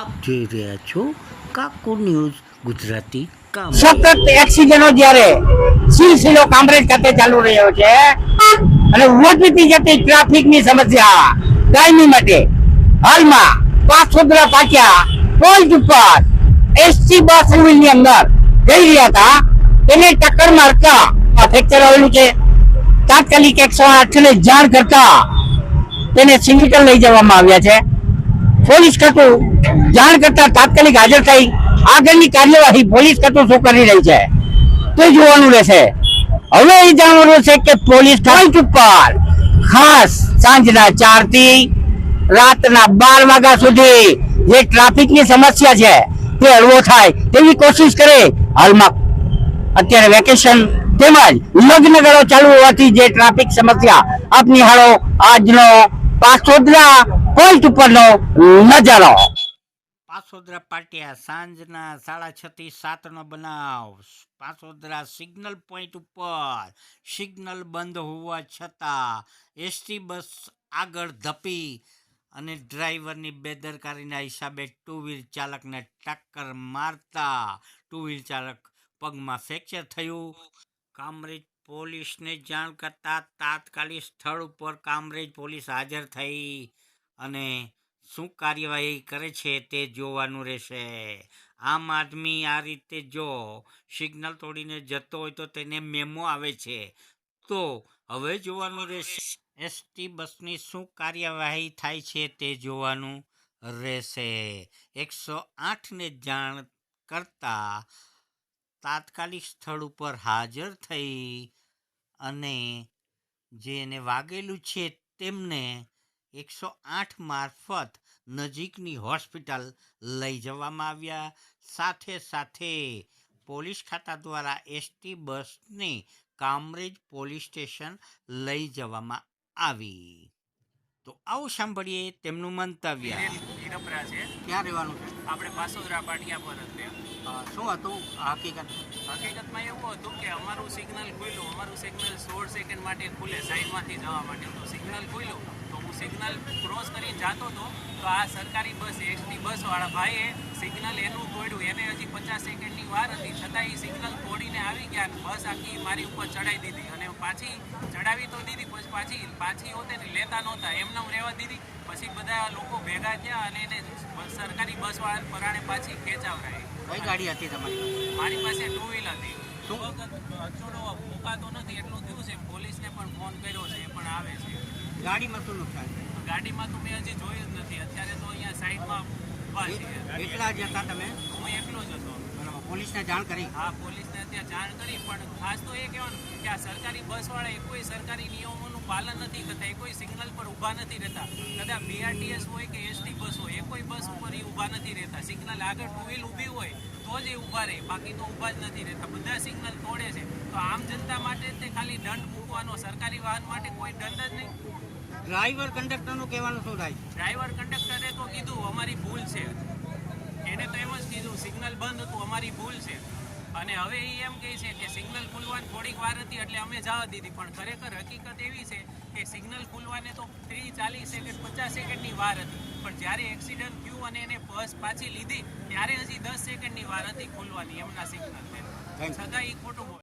આપ જોઈ રહ્યા છો કાકો ન્યૂઝ ગુજરાતી સતત એક્સિડન્ટો જ્યારે સિલસિલો કામરેજ ખાતે ચાલુ રહ્યો છે, અને ઊભી જતી ટ્રાફિકની સમસ્યા કાયમી માટે હાલમાં પાછોદરા પાક્યા પોઈન્ટ ઉપર એસટી બસની અંદર જઈ રહ્યા હતા. તેને ટક્કર મારતા ફ્રેક્ચર આવેલું છે. તાત્કાલિક એકસો આઠ ને જાણ કરતા તેને સિંગિટલ લઈ જવામાં આવ્યા છે. પોલીસ ખાતું જાણ કરતા તાત્કાલિક હાજર થઈ આગળની કાર્યવાહી પોલીસ ખાતું શું કરી રહી છે? તે જોવાનું રહેશે. હવે એ જાણવાનું છે કે પોલીસ પોઈન્ટ ઉપર ખાસ સાંજના ચારથી રાતના બાર વાગ્યા સુધી જે ટ્રાફિકની સમસ્યા છે તે હળવો થાય તેવી કોશિશ કરે. હાલમાં અત્યારે વેકેશન તેમજ લગ્ન ગાળો ચાલુ હોવાથી જે ટ્રાફિક સમસ્યા આપ નિહાળો આજનો પાસોદરા પોઈન્ટ ઉપરનો નજારો. પાસોદરા પાટિયા સાંજના સાડા છ થી સાતનો બનાવ. પાસોદરા સિગ્નલ પોઈન્ટ ઉપર. સિગ્નલ બંધ હોવા છતાં એસટી બસ આગળ ધપી અને ડ્રાઈવરની બેદરકારીના હિસાબે ટુ વ્હીલ ચાલકને ટક્કર મારતા ટુ વ્હીલ ચાલક પગમાં ફ્રેક્ચર થયું. કામરેજ પોલીસને જાણ કરતા તાત્કાલિક સ્થળ ઉપર કામરેજ પોલીસ હાજર થઈ. અને શું કાર્યવાહી કરે છે તે જોવાનું રહેશે. આમ આદમી આ રીતે જો સિગ્નલ તોડીને જતો હોય તો તેને મેમો આવે છે. તો હવે જોવાનું રહેશે, એસટી બસની શું કાર્યવાહી થાય છે તે જોવાનું રહેશે. એકસો આઠને જાણ કરતા તાત્કાલિક સ્થળ ઉપર હાજર થઈ અને જેને વાગેલું છે તેમને એકસો આઠ મારફત નજીકની હોસ્પિટલ લઈ જવામાં આવ્યા. સાથે સાથે પોલીસ ખાતા દ્વારા એસટી બસને કામરેજ પોલીસ સ્ટેશન લઈ જવામાં આવી. તો આવું સાંભળીએ તેમનું મંતવ્ય. હીરપરા છે ક્યાં રહેવાનું છે? આપણે પાસોદરા પાટિયા પર જ શું હતું? હકીકત? હકીકતમાં એવું હતું કે અમારું સિગ્નલ ખુલ્યું અમારું સિગ્નલ સોળ સેકન્ડ માટે ખુલે સાઈડમાંથી જવા માટે તો સિગ્નલ ખુલ્યું તો હું સિગ્નલ ક્રોસ કરીને જતો હતો તો આ સરકારી બસ એસટી બસવાળા ભાઈએ સિગ્નલ એનું તોડ્યું. એને હજી પચાસ સેકન્ડની વાર હતી છતાં એ સિગ્નલ તોડીને આવી ગયા અને બસ આખી મારી ઉપર ચડાવી દીધી. અને પાછી ચડાવી તો દીધી પછી પાછી પાછી હોતે લેતા નહોતા. એમને રહેવા દીધી. પછી બધા લોકો ભેગા થયા અને એને બસ- સરકારી બસવાળા પરાણે પાછી ખેંચાવરાઈ કઈ ગાડી હતી તમારી મારી પાસે ટુ વ્હીલ હતી. અચોડો મુકાતો નથી એટલું થયું છે. પોલીસને પણ ફોન કર્યો છે એ પણ આવે છે ગાડીમાં શું નુકસાન ગાડીમાં તો મેં હજી જોયું જ નથી. અત્યારે તો અહીંયા સાઈડમાં ઊભા એટલા જ હતા તમે? હું એકલો જ હતો. પોલીસને જાણ કરી? હા પોલીસને અત્યારે જાણ કરી પણ ખાસ તો એ કહેવાનું કે આ સરકારી બસવાળા એ કોઈ સરકારી નિયમોનું પાલન નથી કરતા એ કોઈ સિગ્નલ પર ઊભા નથી રહેતા. કદાચ બીઆરટીએસ હોય કે એસટી બસ હોય એ કોઈ બસ ઉપર એ ઊભા નથી રહેતા. સિગ્નલ આગળ ટુ વ્હીલ ઊભી હોય તો જ એ ઊભા રહે. બાકી તો ઊભા જ નથી રહેતા. બધા સિગ્નલ તોડે છે. તો આમ જનતા માટે તે ખાલી દંડ મૂકવાનો સરકારી વાહન માટે કોઈ દંડ જ નહીં. ડ્રાઈવર કંડક્ટરનું કહેવાનું શું થાય? ડ્રાઈવર કંડક્ટરે તો કીધું અમારી ભૂલ છે. એને તો એમ જ કીધું સિગ્નલ બંધ હતું અમારી ભૂલ છે. અને હવે એ એમ કહે છે કે સિગ્નલ ખુલવાની થોડીક વાર હતી એટલે અમે જવા દીધી પણ ખરેખર હકીકત એવી છે કે સિગ્નલ ખુલવાને તો ત્રીસ ચાલીસ સેકન્ડ પચાસ સેકન્ડની વાર હતી. પણ જ્યારે એક્સિડન્ટ થયું અને એને બસ પાછી લીધી ત્યારે હજી દસ સેકન્ડની વાર હતી ખુલવાની એમના સિગ્નલ. છતાં એ ખોટું